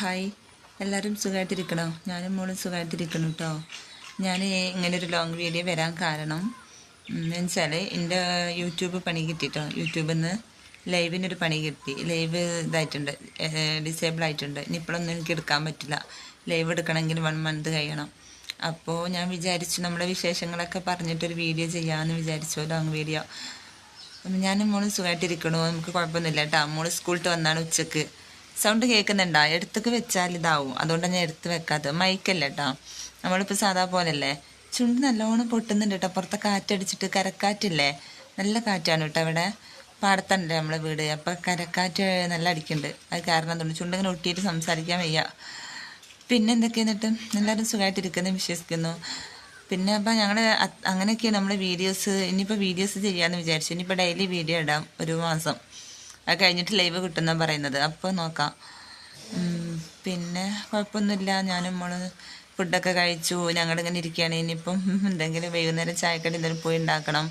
Hi. എല്ലാവരും സുഖമായിട്ടിരിക്കണോ ഞാനും മോളും സുഖമായിട്ടിരിക്കണം കേട്ടോ ഞാൻ ഇങ്ങനെ ഒരു ലോങ് വീഡിയോ വരാൻ കാരണം എന്ന് വെച്ചാൽ എന്റെ യൂട്യൂബ് പണി കിട്ടിട്ടോ. യൂട്യൂബിൽ നിന്ന് ലൈവിനൊരു പണി കിട്ടി. ലൈവ് ഇതായിട്ടുണ്ട് ഡിസേബിൾ ആയിട്ടുണ്ട്. ഇനി ഇപ്പോഴൊന്നും എനിക്ക് എടുക്കാൻ പറ്റില്ല. ലൈവ് എടുക്കണമെങ്കിൽ വൺ മന്ത് കഴിയണം. അപ്പോൾ ഞാൻ വിചാരിച്ചു നമ്മുടെ വിശേഷങ്ങളൊക്കെ പറഞ്ഞിട്ടൊരു വീഡിയോ ചെയ്യാമെന്ന് വിചാരിച്ചു ലോങ് വീഡിയോ ഞാനും മോൾ സുഖമായിട്ടിരിക്കണോ നമുക്ക് കുഴപ്പമൊന്നുമില്ല കേട്ടോ മോൾ സ്കൂളിട്ട് വന്നാണ് ഉച്ചയ്ക്ക്. സൗണ്ട് കേൾക്കുന്നുണ്ടോ? എടുത്തൊക്കെ വെച്ചാൽ ഇതാവും. അതുകൊണ്ടാണ് ഞാൻ എടുത്ത് വെക്കാത്തത്. മൈക്കല്ല കേട്ടോ നമ്മളിപ്പോൾ സാധാ പോലല്ലേ ചുണ്ട് നല്ലോണം പൊട്ടുന്നുണ്ട് കേട്ടോ പുറത്തെ കാറ്റടിച്ചിട്ട് കരക്കാറ്റില്ലേ? നല്ല കാറ്റാണ് കേട്ടോ അവിടെ പാടത്തണ്ടേ നമ്മളെ വീട്. അപ്പം കരക്കാറ്റ് നല്ല അടിക്കുന്നുണ്ട്. അത് കാരണം എന്തുകൊണ്ട് ചുണ്ടിങ്ങനെ ഒട്ടിയിട്ട് സംസാരിക്കാൻ വയ്യ. പിന്നെ എന്തൊക്കെയെന്നിട്ട് എല്ലാവരും സുഖമായിട്ടിരിക്കുന്നു വിശ്വസിക്കുന്നു. പിന്നെ അപ്പം ഞങ്ങൾ അങ്ങനെയൊക്കെയാണ് നമ്മൾ വീഡിയോസ്. ഇനിയിപ്പോൾ വീഡിയോസ് ചെയ്യാമെന്ന് വിചാരിച്ചു. ഇനിയിപ്പോൾ ഡെയിലി വീഡിയോ ഇടാം. ഒരു മാസം. അത് കഴിഞ്ഞിട്ട് ലൈവ് കിട്ടുന്ന പറയുന്നത്. അപ്പോൾ നോക്കാം. പിന്നെ കുഴപ്പമൊന്നുമില്ല ഞാനും മോൾ ഫുഡൊക്കെ കഴിച്ചു. ഞങ്ങളിങ്ങനെ ഇരിക്കുകയാണ്. ഇനിയിപ്പം എന്തെങ്കിലും വൈകുന്നേരം ചായക്കടി എന്തെങ്കിലും പോയി ഉണ്ടാക്കണം.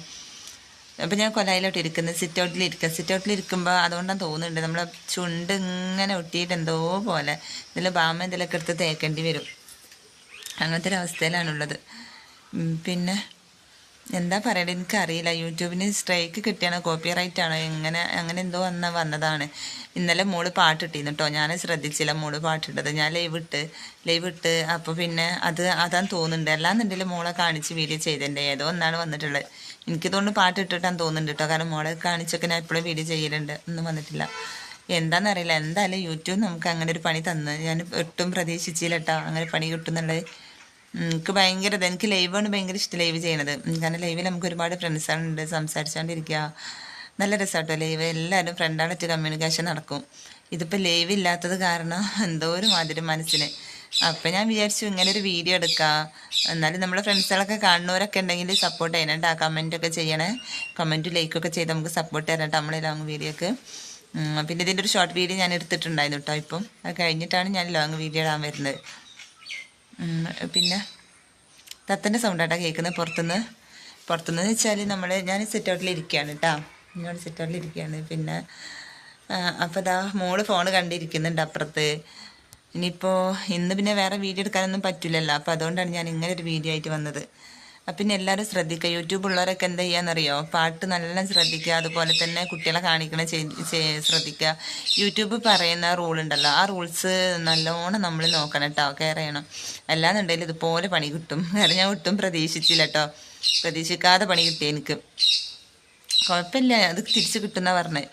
അപ്പം ഞാൻ കൊലായിലോട്ട് ഇരിക്കുന്നത് സിറ്റ് ഔട്ടിൽ ഇരിക്കുക സിറ്റ് ഔട്ടിൽ ഇരിക്കുമ്പോൾ അതുകൊണ്ടാണ് തോന്നുന്നുണ്ട്. നമ്മളെ ചുണ്ട് ഇങ്ങനെ ഒട്ടിയിട്ട് എന്തോ പോലെ ഇതിൽ ബാമ എന്തെങ്കിലുമൊക്കെ എടുത്ത് തേക്കേണ്ടി വരും. അങ്ങനത്തെ ഒരു അവസ്ഥയിലാണുള്ളത്. പിന്നെ എന്താ പറയണ്ടത് എനിക്കറിയില്ല. യൂട്യൂബിന് സ്ട്രൈക്ക് കിട്ടിയാണോ? കോപ്പി റൈറ്റ് ആണോ? എങ്ങനെ അങ്ങനെ എന്തോ വന്ന വന്നതാണ്. ഇന്നലെ മോൾ പാട്ടിട്ടിരുന്നു കേട്ടോ ഞാൻ ശ്രദ്ധിച്ചില്ല മോൾ പാട്ടിട്ടത് ഞാൻ ലൈവ് ഇട്ട് ലൈവ് ഇട്ട് അപ്പോൾ പിന്നെ അത് അതാന്ന് തോന്നുന്നുണ്ട്. അല്ലാന്നുണ്ടെങ്കിൽ മോളെ കാണിച്ച് വീഡിയോ ചെയ്തിട്ടുണ്ട് ഏതോ ഒന്നാണ് വന്നിട്ടുള്ളത്. എനിക്ക് തോന്നുന്നു പാട്ട് ഇട്ടിട്ടാന്ന് തോന്നുന്നുണ്ട് കേട്ടോ കാരണം മോളെ കാണിച്ചൊക്കെ ഞാൻ എപ്പോഴും വീഡിയോ ചെയ്യലുണ്ട്. ഒന്നും വന്നിട്ടില്ല. എന്താണെന്നറിയില്ല എന്തായാലും യൂട്യൂബ് നമുക്ക് അങ്ങനെ ഒരു പണി തന്നു. ഞാൻ ഒട്ടും പ്രതീക്ഷിച്ചില്ല കേട്ടോ അങ്ങനെ പണി കിട്ടുന്നുള്ളത്. എനിക്ക് ഭയങ്കര എനിക്ക് ലൈവാണ് ഭയങ്കര ഇഷ്ടം ലൈവ് ചെയ്യണത്. കാരണം ലൈവിൽ നമുക്ക് ഒരുപാട് ഫ്രണ്ട്സാണുണ്ട് സംസാരിച്ചുകൊണ്ടിരിക്കുക നല്ല രസമാട്ടോ ലൈവ് എല്ലാവരും ഫ്രണ്ടായിട്ട് കമ്മ്യൂണിക്കേഷൻ നടക്കും. ഇതിപ്പോൾ ലൈവ് ഇല്ലാത്തത് കാരണം എന്തോ ഒരു മാതിരി മനസ്സിന് അപ്പം ഞാൻ വിചാരിച്ചു ഇങ്ങനെ ഒരു വീഡിയോ എടുക്കാം. എന്നാലും നമ്മുടെ ഫ്രണ്ട്സുകളൊക്കെ കാണുന്നവരൊക്കെ ഉണ്ടെങ്കിൽ സപ്പോർട്ട് ചെയ്യണം കേട്ടോ കമന്റൊക്കെ ചെയ്യണേ. കമന്റ് ലൈക്കൊക്കെ ചെയ്ത് നമുക്ക് സപ്പോർട്ട് തരാം കേട്ടോ നമ്മളെ ലോങ് വീഡിയോക്ക് പിന്നെ ഇതിന്റെ ഒരു ഷോർട്ട് വീഡിയോ ഞാൻ എടുത്തിട്ടുണ്ടായിരുന്നു കേട്ടോ ഇപ്പം. അത് കഴിഞ്ഞിട്ടാണ് ഞാൻ ലോങ് വീഡിയോ ഇടാൻ വരുന്നത്. പിന്നെ തത്തന്റെ സൗണ്ടാട്ടാ കേൾക്കുന്നത് പുറത്തുനിന്ന് പുറത്തുനിന്ന് വെച്ചാൽ നമ്മൾ ഞാൻ സിറ്റ് ഔട്ടിൽ ഇരിക്കുകയാണ് കേട്ടോ ഞാൻ സിറ്റ് ഔട്ടിൽ ഇരിക്കുകയാണ് പിന്നെ അപ്പോൾ ദാ മോൾ ഫോൺ കണ്ടിരിക്കുന്നുണ്ട് അപ്പുറത്ത്. ഇനിയിപ്പോൾ ഇന്ന് പിന്നെ വേറെ വീഡിയോ എടുക്കാനൊന്നും പറ്റില്ലല്ലോ അപ്പോൾ അതുകൊണ്ടാണ് ഞാൻ ഇങ്ങനെ ഒരു വീഡിയോ ആയിട്ട് വന്നത്. പിന്നെ എല്ലാവരും ശ്രദ്ധിക്കുക യൂട്യൂബ് ഉള്ളവരൊക്കെ എന്താ ചെയ്യാന്നറിയോ? പാട്ട് നല്ല ശ്രദ്ധിക്കുക അതുപോലെ തന്നെ കുട്ടികളെ കാണിക്കണം ശ്രദ്ധിക്കുക യൂട്യൂബ് പറയുന്ന റൂൾ ഉണ്ടല്ലോ. ആ റൂൾസ് നല്ലോണം നമ്മൾ നോക്കണം കേട്ടോ. കെയർ ചെയ്യണം. അല്ലാന്നുണ്ടെങ്കിൽ ഇതുപോലെ പണി കിട്ടും. കാരണം ഞാൻ ഒട്ടും പ്രതീക്ഷിച്ചില്ല കേട്ടോ. പ്രതീക്ഷിക്കാതെ പണി കിട്ടി എനിക്ക്. കുഴപ്പമില്ല. അത് തിരിച്ച് കിട്ടുന്ന പറഞ്ഞത്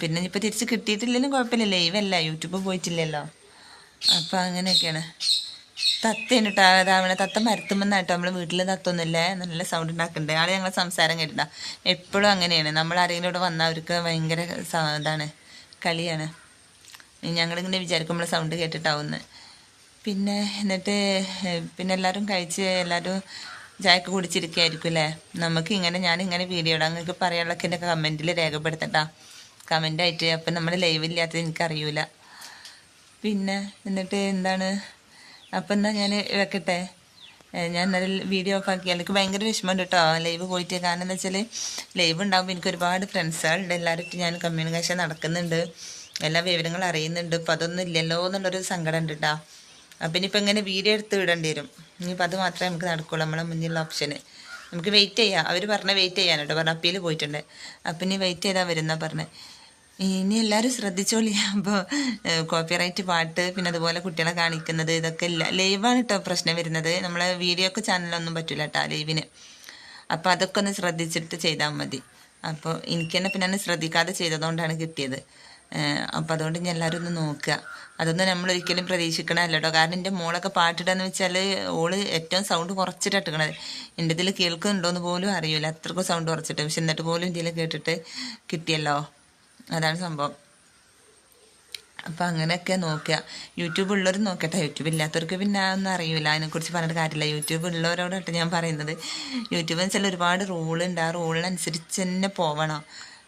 പിന്നെ ഇനിയിപ്പോൾ തിരിച്ച് കിട്ടിയിട്ടില്ലെങ്കിലും കുഴപ്പമില്ല ലൈവല്ല യൂട്യൂബ് പോയിട്ടില്ലല്ലോ. അപ്പം അങ്ങനെയൊക്കെയാണ്. തത്തേന് കേട്ടോ അതാവണ തത്ത മരത്തുമെന്നാട്ടോ നമ്മൾ വീട്ടിൽ തത്തൊന്നുമില്ലേ? നല്ല സൗണ്ട് ഉണ്ടാക്കുന്നുണ്ട് ആളെ ഞങ്ങളെ സംസാരം കേട്ടിട്ടാ. എപ്പോഴും അങ്ങനെയാണ്. നമ്മൾ ആരെങ്കിലും ഇവിടെ വന്നാൽ അവർക്ക് ഭയങ്കര ഇതാണ് കളിയാണ്. ഞങ്ങളിങ്ങനെ വിചാരിക്കുമ്പോൾ സൗണ്ട് കേട്ടിട്ടാവുന്നത് പിന്നെ എന്നിട്ട് പിന്നെ എല്ലാവരും കഴിച്ച് എല്ലാവരും ചായക്ക് കുടിച്ചിരിക്കുകയായിരിക്കും അല്ലേ? നമുക്ക് ഇങ്ങനെ ഞാൻ ഇങ്ങനെ വീഡിയോ ഇടാം. നിങ്ങൾക്ക് പറയാനുള്ളതൊക്കെ എന്റെ കമന്റിൽ രേഖപ്പെടുത്തട്ടാ. കമന്റായിട്ട് അപ്പം നമ്മൾ ലൈവ് ഇല്ലാത്തത് എനിക്കറിയൂല. പിന്നെ എന്നിട്ട് എന്താണ്? അപ്പം എന്നാൽ ഞാൻ വെക്കട്ടെ ഞാൻ ഇന്നലെ വീഡിയോ ഓഫ് ആക്കി. എനിക്ക് ഭയങ്കര വിഷമമുണ്ട് കേട്ടോ ലൈവ് പോയിട്ട്. കാരണം എന്താ വെച്ചാൽ ലൈവ് ഉണ്ടാകുമ്പോൾ എനിക്ക് ഒരുപാട് ഫ്രണ്ട്സുകളുണ്ട് എല്ലാവരും ഞാൻ കമ്മ്യൂണിക്കേഷൻ നടക്കുന്നുണ്ട്. എല്ലാ വിവരങ്ങളും അറിയുന്നുണ്ട്. ഇപ്പം അതൊന്നും ഇല്ലല്ലോ എന്നുള്ളൊരു സങ്കടം ഉണ്ട് കേട്ടോ അപ്പം ഇനിയിപ്പോൾ ഇങ്ങനെ വീഡിയോ എടുത്ത് വിടേണ്ടി വരും. ഇനിയിപ്പോൾ അത് മാത്രമേ നമുക്ക് നടക്കുള്ളൂ. നമ്മളെ മുന്നിലുള്ള ഓപ്ഷന് നമുക്ക് വെയിറ്റ് ചെയ്യാം. അവർ പറഞ്ഞ വെയിറ്റ് ചെയ്യാൻ പറഞ്ഞ അപ്പീൽ പോയിട്ടുണ്ട്. അപ്പം ഇനി വെയിറ്റ് ചെയ്താൽ വരുന്ന പറഞ്ഞത് ഇനി എല്ലാവരും ശ്രദ്ധിച്ചോളി. അപ്പോൾ കോപ്പിറൈറ്റ് പാട്ട് പിന്നെ അതുപോലെ കുട്ടികളെ കാണിക്കുന്നത് ഇതൊക്കെ ഇല്ല. ലൈവാണ് കേട്ടോ പ്രശ്നം വരുന്നത്. നമ്മളെ വീഡിയോ ഒക്കെ ചാനലൊന്നും പറ്റില്ല കേട്ടോ ലൈവിന് അപ്പോൾ അതൊക്കെ ഒന്ന് ശ്രദ്ധിച്ചിട്ട് ചെയ്താൽ മതി. അപ്പോൾ എനിക്ക് തന്നെ പിന്നെ ശ്രദ്ധിക്കാതെ ചെയ്തതുകൊണ്ടാണ് കിട്ടിയത്. അപ്പോൾ അതുകൊണ്ട് ഇനി എല്ലാവരും ഒന്ന് നോക്കുക. അതൊന്നും നമ്മൾ ഒരിക്കലും പ്രതീക്ഷിക്കണമല്ല കേട്ടോ കാരണം എന്റെ മോളൊക്കെ പാട്ടിടാന്ന് വെച്ചാൽ ഓൾ ഏറ്റവും സൗണ്ട് കുറച്ചിട്ടാണ് ഇട്ടണത് എന്റെ ഇതിൽ കേൾക്കുന്നുണ്ടോയെന്ന് പോലും അറിയില്ല അത്രക്കും സൗണ്ട് കുറച്ചിട്ട്. പക്ഷെ എന്നിട്ട് പോലും ഇതിൽ കേട്ടിട്ട് കിട്ടിയല്ലോ. അതാണ് സംഭവം. അപ്പം അങ്ങനെയൊക്കെ നോക്കുക യൂട്യൂബ് ഉള്ളവർ നോക്കട്ടെ. യൂട്യൂബ് ഇല്ലാത്തവർക്ക് പിന്നെ ഒന്നും അറിയില്ല അതിനെക്കുറിച്ച് പറഞ്ഞിട്ട് കാര്യമില്ല. യൂട്യൂബ് ഉള്ളവരോടായിട്ട് ഞാൻ പറയുന്നത്. യൂട്യൂബ് എന്ന് വെച്ചാൽ ഒരുപാട് റൂളുണ്ട് ആ റൂളിനനുസരിച്ച് തന്നെ പോവണം.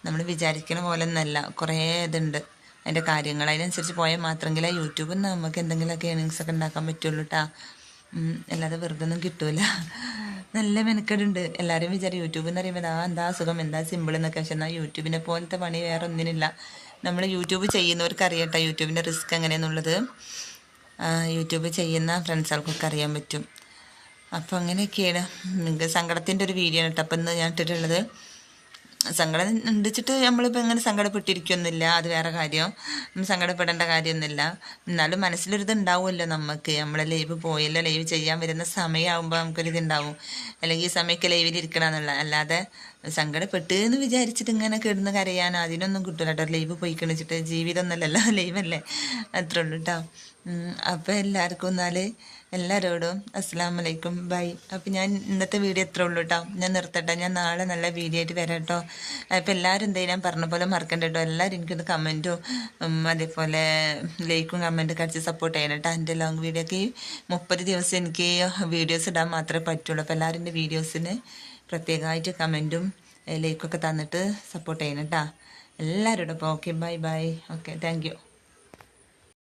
നമ്മൾ വിചാരിക്കണ പോലെ ഒന്നല്ല. കുറേ ഇതുണ്ട്. അതിന്റെ കാര്യങ്ങൾ. അതിനനുസരിച്ച് പോയാൽ മാത്രമെങ്കിലേ യൂട്യൂബിൽ നിന്ന് നമുക്ക് എന്തെങ്കിലുമൊക്കെ ഏണിങ്സ് ഒക്കെ ഉണ്ടാക്കാൻ പറ്റുള്ളൂ കേട്ടോ അല്ലാതെ വെറുതെ ഒന്നും കിട്ടൂല. നല്ല മെനക്കെടുണ്ട്. എല്ലാവരും വിചാരം യൂട്യൂബ് എന്ന് പറയുമ്പോൾ ആ എന്താ അസുഖം എന്താ സിമ്പിൾ എന്നൊക്കെ. പക്ഷെ എന്നാൽ യൂട്യൂബിനെ പോലത്തെ പണി വേറെ ഒന്നിനില്ല. നമ്മൾ യൂട്യൂബ് ചെയ്യുന്നവർക്ക് അറിയട്ടെ യൂട്യൂബിന്റെ റിസ്ക് എങ്ങനെയെന്നുള്ളത്. യൂട്യൂബ് ചെയ്യുന്ന ഫ്രണ്ട്സുകൾക്കൊക്കെ അറിയാൻ പറ്റും. അപ്പോൾ അങ്ങനെയൊക്കെയാണ്. നിങ്ങൾക്ക് സങ്കടത്തിന്റെ ഒരു വീഡിയോ ആണ് കേട്ടോ. അപ്പം ഇന്ന് ഞാൻ ഇട്ടിട്ടുള്ളത്. സങ്കടം ഉണ്ടിച്ചിട്ട് നമ്മളിപ്പോൾ ഇങ്ങനെ സങ്കടപ്പെട്ടിരിക്കൊന്നുമില്ല അത് വേറെ കാര്യം. സങ്കടപ്പെടേണ്ട കാര്യമൊന്നുമില്ല. എന്നാലും മനസ്സിലൊരിത് ഉണ്ടാവുമല്ലോ നമുക്ക് നമ്മളെ ലൈവ് പോയല്ലോ ലൈവ് ചെയ്യാൻ വരുന്ന സമയമാകുമ്പോൾ നമുക്കൊരിതുണ്ടാവും അല്ലെങ്കിൽ ഈ സമയമൊക്കെ ലൈവിൽ ഇരിക്കണം എന്നുള്ള അല്ലാതെ സങ്കടപ്പെട്ട് എന്ന് വിചാരിച്ചിട്ട് ഇങ്ങനെ കിടന്ന് കരയാൻ അതിനൊന്നും കിട്ടില്ല കേട്ടോ. ലൈവ് പോയി കണിച്ചിട്ട് ജീവിതം ഒന്നല്ലല്ലോ. ലൈവല്ലേ? അത്രേ ഉള്ളൂ കേട്ടോ അപ്പോൾ എല്ലാവർക്കും എന്നാൽ എല്ലാവരോടും അസ്സാം വലൈക്കും ബൈ. അപ്പോൾ ഞാൻ ഇന്നത്തെ വീഡിയോ എത്ര ഉള്ളൂ കേട്ടോ ഞാൻ നിർത്തട്ടെ. ഞാൻ നാളെ നല്ല വീഡിയോ ആയിട്ട് വരാം കേട്ടോ അപ്പോൾ എല്ലാവരും എന്തെങ്കിലും പറഞ്ഞ പോലെ മറക്കണ്ട കേട്ടോ എല്ലാവരും എനിക്കൊന്ന് കമന്റും അതേപോലെ ലൈക്കും കമന്റും അടിച്ച് സപ്പോർട്ട് ചെയ്യണം കേട്ടോ എന്റെ ലോങ് വീഡിയോക്ക് മുപ്പത് ദിവസം എനിക്ക് വീഡിയോസ് ഇടാൻ മാത്രമേ പറ്റുള്ളൂ. അപ്പോൾ എല്ലാവരും എന്റെ വീഡിയോസിന് പ്രത്യേകമായിട്ട് കമന്റും ലൈക്കൊക്കെ തന്നിട്ട് സപ്പോർട്ട് ചെയ്യണം കേട്ടോ എല്ലാവരോടും okay bye bye okay thank